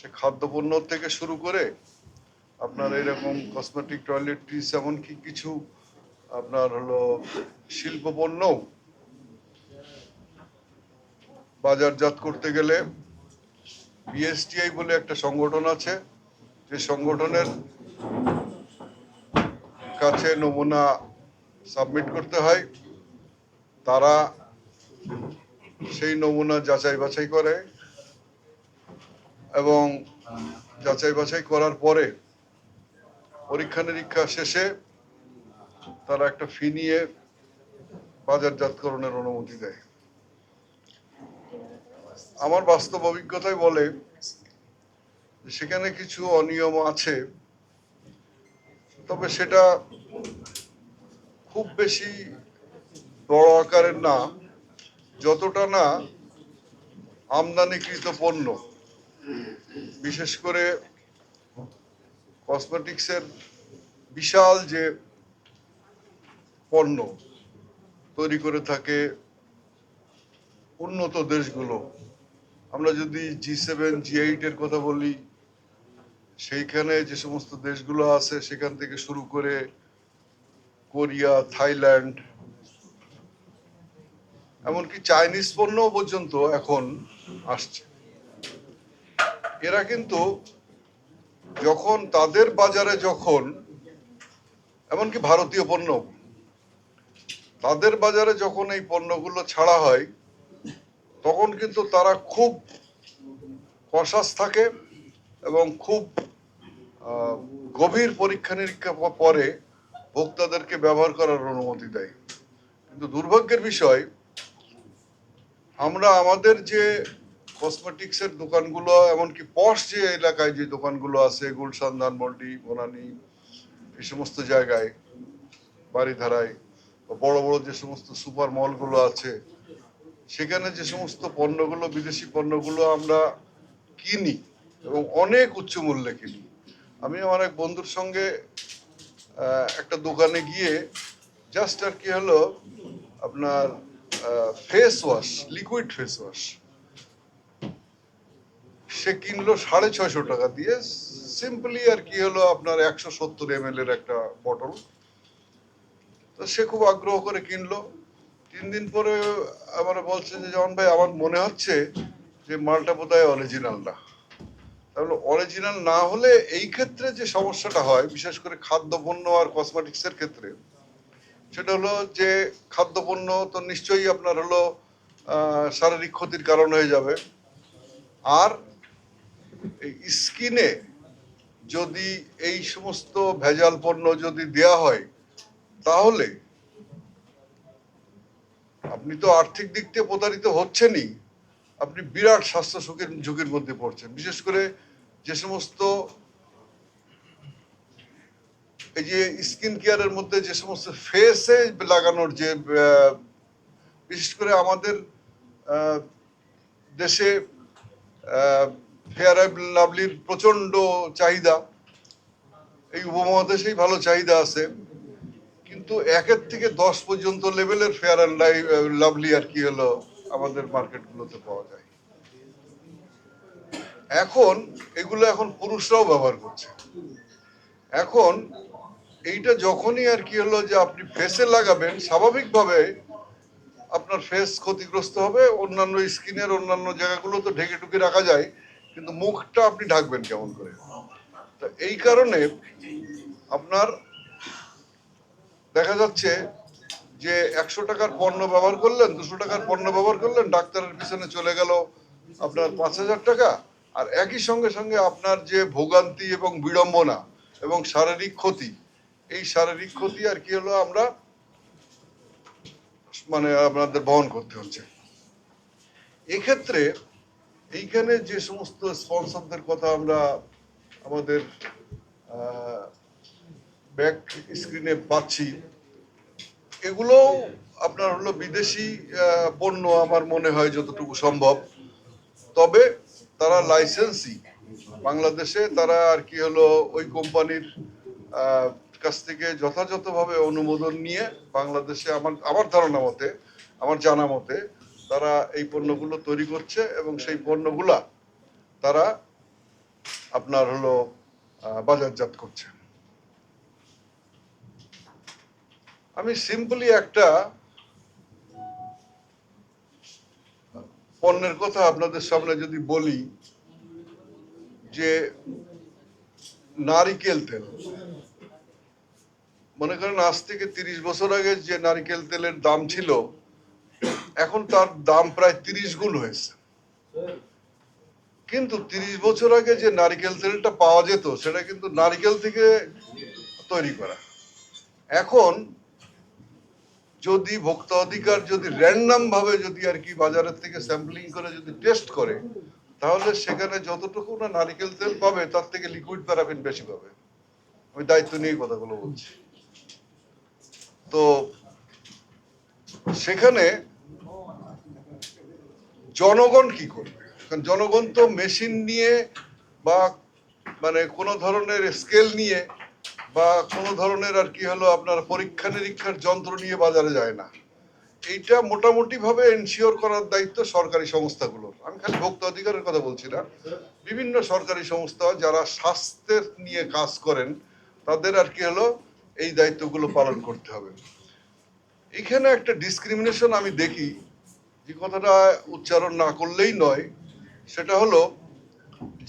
সে খাদ্যপণ্য থেকে শুরু করে আপনার এরকম কসমেটিক টয়লেট্রিজ এমনকি কিছু আপনার হলো শিল্প পণ্য বাজারজাত করতে গেলে বিএসটিআই বলে একটা সংগঠন আছে। যে সংগঠনের কাছে নমুনা সাবমিট করতে হয়। তারা সেই নমুনা যাচাই বাছাই করে। এবং যাচাই বাছাই করার পরে পরীক্ষা নিরীক্ষা শেষে তারা একটা ফি নিয়ে বাজারজাতকরণের অনুমতি দেয়। আমার বাস্তব অভিজ্ঞতাই বলে সেখানে কিছু অনিয়ম আছে, তবে সেটা খুব বেশি বড় আকারের না, যতটা না আমদানিকৃত পণ্য। বিশেষ করে কসমেটিক্সের বিশাল যে পণ্য তৈরি করে থাকে উন্নত দেশগুলো, আমরা যদি জি সেভেন জি এইট এর কথা বলি, সেইখানে যে সমস্ত দেশগুলো আছে, সেখান থেকে শুরু করে কোরিয়া, থাইল্যান্ড, এমনকি চাইনিজ পণ্য পর্যন্ত এখন আসছে। এরা কিন্তু যখন তাদের বাজারে যখন, এমনকি ভারতীয় পণ্য, তাদের বাজারে যখন এই পণ্যগুলো ছাড়া হয়, তখন কিন্তু তারা খুব কষাস থাকে এবং খুব গভীর পরীক্ষা নিরীক্ষা পরে ভোক্তাদেরকে ব্যবহার করার অনুমতি দেয়। কিন্তু দুর্ভাগ্যের বিষয়, আমরা আমাদের যে কসমেটিক্সের দোকানগুলো, এমনকি পশ যে এলাকায় যে দোকানগুলো আছে, গুলশান, ধানমন্ডি বনানি এই সমস্ত জায়গায় বাড়িধারায় বড় বড় যে সমস্ত সুপার মলগুলো আছে, সেখানে যে সমস্ত পণ্যগুলো, বিদেশি পণ্যগুলো আমরা কিনি এবং অনেক উচ্চ মূল্যে কিনি। আমি আমার এক বন্ধুর সঙ্গে একটা দোকানে গিয়ে জাস্ট আর কি হলো, আপনার face wash liquid face wash সে কিনলো সাড়ে ছয়শো টাকা দিয়ে। সিম্পলি আর কি হলো আপনার একশো সত্তর এম এর একটা বটল তো সে খুব আগ্রহ করে কিনলো। তিন দিন পরে আমার বলছে যে জন ভাই, আমার মনে হচ্ছে যে মালটা বোধহয় অরিজিনাল না। তাহলে অরিজিনাল না হলে এই ক্ষেত্রে যে সমস্যাটা হয়, বিশেষ করে খাদ্যপণ্য আর কসমেটিক্স এর ক্ষেত্রে, সেটা হলো যে খাদ্যপণ্য তো নিশ্চয়ই আপনার হলো শারীরিক ক্ষতির কারণ হয়ে যাবে। আর স্কিনে যদি এই সমস্ত ভেজাল পণ্য যদি দেয়া হয়, তাহলে আপনি তো আর্থিক দিক থেকে প্রতারিত হচ্ছেনই। আপনি বিরাট স্বাস্থ্য ঝুঁকির ঝুঁকির মধ্যে পড়ছেন। বিশেষ করে যে সমস্ত এই যে স্কিন কেয়ারের মধ্যে যে সমস্ত ফেসে লাগানোর যে বিশেষ করে আমাদের দেশে ফেয়ার লাভলির প্রচণ্ড চাহিদা। এই উপমহাদেশেই ভালো চাহিদা আছে। কিন্তু একের থেকে দশ পর্যন্ত লেভেলের ফেয়ার অ্যান্ড লাভলি আর কি হলো আমাদের মার্কেটগুলোতে পাওয়া যায়। এখন এগুলো এখন পুরুষরাও ব্যবহার করছে। এখন এইটা যখনই আর কি হলো যে আপনি ফেসে লাগাবেন, স্বাভাবিকভাবে আপনার ফেস ক্ষতিগ্রস্ত হবে। অন্যান্য স্কিনের অন্যান্য জায়গাগুলো তো ঢেকে টুকে রাখা যায়। কিন্তু মুখটা আপনি ঢাকবেন কেমন করে? এই কারণে আপনার দেখা যাচ্ছে যে একশো টাকার পণ্য ব্যবহার করলেন, দুশো টাকার পণ্য ব্যবহার করলেন, ডাক্তারের পিছনে চলে গেল আপনার পাঁচ হাজার টাকা। আর একই সঙ্গে সঙ্গে আপনার যে ভোগান্তি এবং বিড়ম্বনা এবং শারীরিক ক্ষতি, এই শারীরিক ক্ষতি আর কি হলো আমরা মানে আপনাদের বহন করতে হচ্ছে। এক্ষেত্রে এইখানে যে সমস্ত স্পন্সরদের কথা আমরা আমাদের ব্যাক স্ক্রিনে পাচ্ছি, এগুলো আপনার হলো বিদেশি পণ্য আমার মনে হয় যতটুকু সম্ভব। তবে তারা লাইসেন্সি বাংলাদেশে তারা আর কি হলো ওই কোম্পানির কাছ থেকে যথাযথভাবে অনুমোদন নিয়ে বাংলাদেশে আমার আমার ধারণা মতে, আমার জানা মতে তারা এই পণ্যগুলো তৈরি করছে এবং সেই পণ্যগুলা তারা আপনার হলো বাজারজাত করছে। আমি সিম্পলি একটা পণ্যের কথা আপনাদের সামনে যদি বলি, যে নারিকেল তেল। মনে করেন আজ থেকে তিরিশ বছর আগে যে নারিকেল তেলের দাম ছিল এখন তার দাম প্রায় তিরিশ গুণ হয়েছে। কিন্তু তিরিশ বছর আগে যে নারিকেল তেলটা পাওয়া যেত, সেটা কিন্তু নারিকেল থেকে তৈরি করা। এখন যদি ভোক্তা অধিকার যদি র্যান্ডাম ভাবে যদি আর কি বাজারের থেকে স্যাম্পলিং করে যদি টেস্ট করে, তাহলে সেখানে যতটুকু না নারিকেল তেল পাবে, তার থেকে লিকুইড প্যারাফিন বেশি পাবে। আমি দায়িত্ব নিয়ে কথাগুলো বলছি। তো সেখানে জনগণ কি করবে? কারণ জনগণ তো মেশিন নিয়ে বা মানে কোনো ধরনের স্কেল নিয়ে বা কোনো ধরনের আর কি হলো আপনার পরীক্ষা নিরীক্ষার যন্ত্র নিয়ে বাজারে যায় না। এইটা মোটামুটি ভাবে এনশিওর করার দায়িত্ব সরকারি সংস্থাগুলোর। আমি খালি ভোক্তা অধিকারের কথা বলছি না। বিভিন্ন সরকারি সংস্থা যারা স্বাস্থ্যের নিয়ে কাজ করেন, তাদের আর কি হলো এই দায়িত্বগুলো পালন করতে হবে। এখানে একটা ডিসক্রিমিনেশন আমি দেখি। যে কথাটা উচ্চারণ না করলেই নয়, সেটা হলো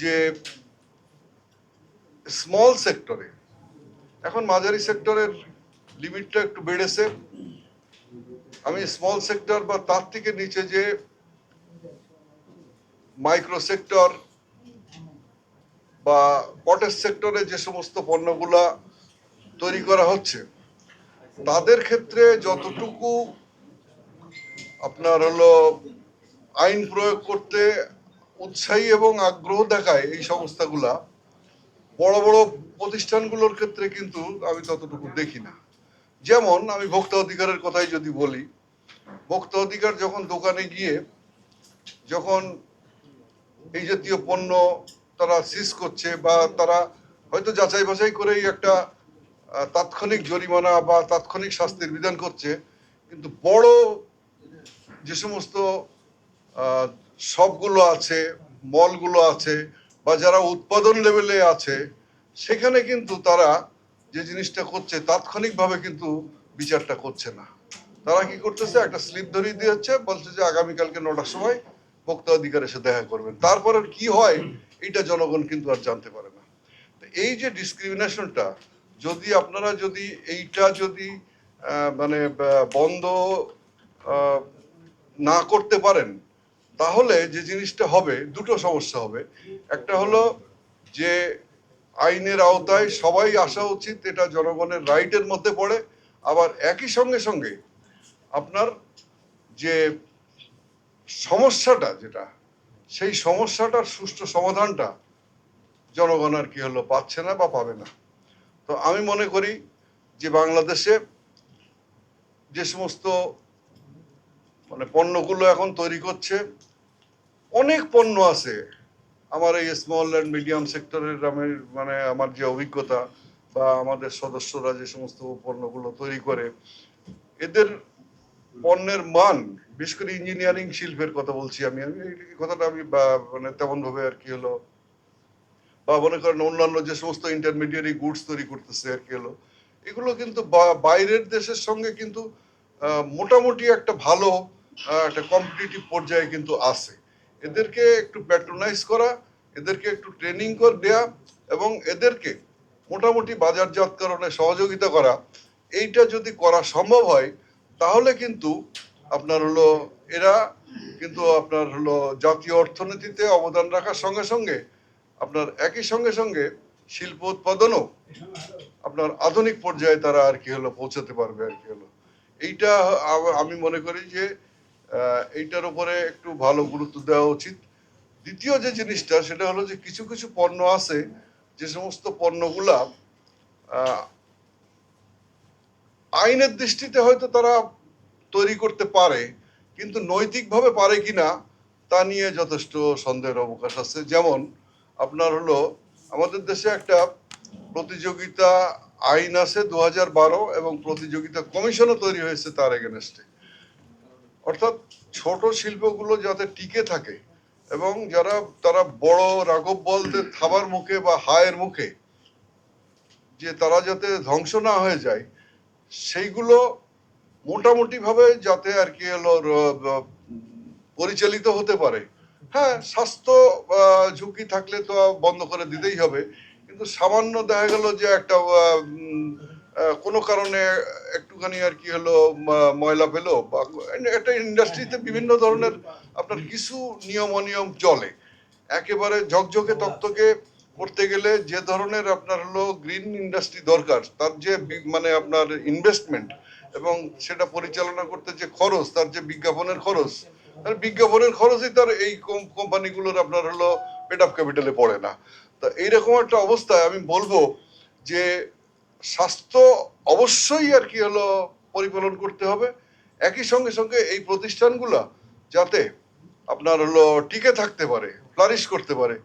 যে স্মল সেক্টরে এখন মাঝারি সেক্টরের লিমিটটা একটু বেড়েছে। আমি স্মল সেক্টর বা তার থেকে নিচে যে মাইক্রো সেক্টর বা কটেজ সেক্টরে যে সমস্ত পণ্যগুলা তৈরি করা হচ্ছে, তাদের ক্ষেত্রে যতটুকু আপনার হলো আইন প্রয়োগ করতে উৎসাহী এবং আগ্রহ দেখায় এই সংস্থাগুলা। বড় বড় প্রতিষ্ঠানগুলোর ক্ষেত্রে কিন্তু আমি ততটুকু দেখি না। যেমন আমি ভোক্তা অধিকারের কথাই যদি বলি, ভোক্তা অধিকার যখন দোকানে গিয়ে যখন এই জাতীয় পণ্য তারা সিজ করছে বা তারা হয়তো যাচাই বাছাই করেই একটা তাৎক্ষণিক জরিমানা বা তাৎক্ষণিক শাস্তির বিধান করছে, কিন্তু বড় যে সমস্ত শপগুলো আছে, মলগুলো আছে, বা যারা উৎপাদন লেভেলে আছে, সেখানে কিন্তু তারা যে জিনিসটা করছে, তাৎক্ষণিকভাবে কিন্তু বিচারটা করছে না। তারা কি করতেছে, একটা স্লিপ ধরিয়ে দিয়ে হচ্ছে বলছে যে আগামীকালকে নটার সময় ভোক্তা অধিকার এসে দেখা করবেন। তারপরে কি হয়, এটা জনগণ কিন্তু আর জানতে পারে না। এই যে ডিসক্রিমিনেশনটা যদি আপনারা যদি এইটা যদি মানে বন্ধ না করতে পারেন, তাহলে যে জিনিসটা হবে, দুটো সমস্যা হবে। একটা হলো যে আইনের আওতায় সবাই আসা উচিত, এটা জনগণের রাইটের মধ্যে পড়ে। আবার একই সঙ্গে সঙ্গে আপনার যে সমস্যাটা যেটা, সেই সমস্যাটার সুষ্ঠু সমাধানটা জনগণ আর কি হলো পাচ্ছে না বা পাবে না। তো আমি মনে করি যে বাংলাদেশে যে সমস্ত মানে পণ্যগুলো এখন তৈরি করছে। অনেক পণ্য আছে। আমার এই স্মল অ্যান্ড মিডিয়াম সেক্টরের আমি মানে আমার যে অভিজ্ঞতা বা আমাদের সদস্যরা যে সমস্ত পণ্যগুলো তৈরি করে, এদের পণ্যের মান, বিশেষ করে ইঞ্জিনিয়ারিং শিল্পের কথা বলছি আমি আমি এই কথাটা আমি মানে তেমনভাবে আর কি হলো, বা মনে করেন অন্যান্য যে সমস্ত ইন্টারমিডিয়ারি গুডস তৈরি করতেছে আর কি হলো, এগুলো কিন্তু বাইরের দেশের সঙ্গে কিন্তু মোটামুটি একটা ভালো একটা কম্পিটিটিভ পর্যায়ে কিন্তু আছে। এদেরকে একটু প্যাট্রোনাইজ করা, এদেরকে একটু ট্রেনিং করে দেয়া এবং এদেরকে মোটামুটি বাজারজাতকরণে সহযোগিতা করা, এইটা যদি করা সম্ভব হয়, তাহলে কিন্তু আপনার হলো এরা কিন্তু আপনার হলো জাতীয় অর্থনীতিতে অবদান রাখার সঙ্গে সঙ্গে, আপনার একই সঙ্গে সঙ্গে শিল্প উৎপাদনও আপনার আধুনিক পর্যায়ে তারা আর কি হলো পৌঁছাতে পারবে আর কি হলো। এইটা আমি মনে করি যে এইটার উপরে একটু ভালো গুরুত্ব দেওয়া উচিত। দ্বিতীয় যে জিনিসটা, সেটা হলো যে কিছু কিছু পণ্য আছে, যে সমস্ত পণ্যগুলা আইনের দৃষ্টিতে হয়তো তারা তৈরি করতে পারে, কিন্তু নৈতিকভাবে পারে কিনা, তা নিয়ে যথেষ্ট সন্দেহের অবকাশ আছে। যেমন আপনার হলো, আমাদের দেশে একটা প্রতিযোগিতা আইন আছে দু এবং প্রতিযোগিতা কমিশনও তৈরি হয়েছে তার এগেনস্টে অর্থাৎ ছোট শিল্পগুলো যাতে টিকে থাকে এবং যারা, তারা বড় রাঘব বলদের থাবার মুখে বা হায়ের মুখে, যে তারা যাতে ধ্বংস না হয়ে যায়, সেইগুলো মোটামুটি ভাবে যাতে আর কি হলো পরিচালিত হতে পারে। হ্যাঁ স্বাস্থ্য ঝুঁকি থাকলে তো বন্ধ করে দিতেই হবে। কিন্তু সামান্য দেখা গেল যে একটা কোনো কারণে একটুখানি আর কি হলো ময়লা পেল বা একটা ইন্ডাস্ট্রিতে বিভিন্ন ধরনের আপনার কিছু নিয়ম অনিয়ম চলে। একেবারে ঝকঝকে তক্তকে করতে গেলে যে ধরনের আপনার হলো গ্রিন ইন্ডাস্ট্রি দরকার, তার যে মানে আপনার ইনভেস্টমেন্ট এবং সেটা পরিচালনা করতে যে খরচ, তার যে বিজ্ঞাপনের খরচ, তার বিজ্ঞাপনের খরচই তার এই কোম- কোম্পানিগুলোর আপনার হলো পেট অফ ক্যাপিটালে পড়ে না। তা এইরকম একটা অবস্থায় আমি বলব যে স্বাস্থ্য অবশ্যই আর কি হলো পরিপালন করতে হবে। একই সঙ্গে সঙ্গে এই প্রতিষ্ঠানগুলা যাতে আপনার হলো টিকে থাকতে পারে ফ্লারিশ করতে পারে,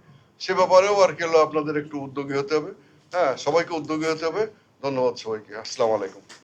সে ব্যাপারেও আর কি হলো আপনাদের একটু উদ্যোগী হতে হবে। হ্যাঁ সবাইকে উদ্যোগী হতে হবে। ধন্যবাদ সবাইকে। আসসালাম আলাইকুম।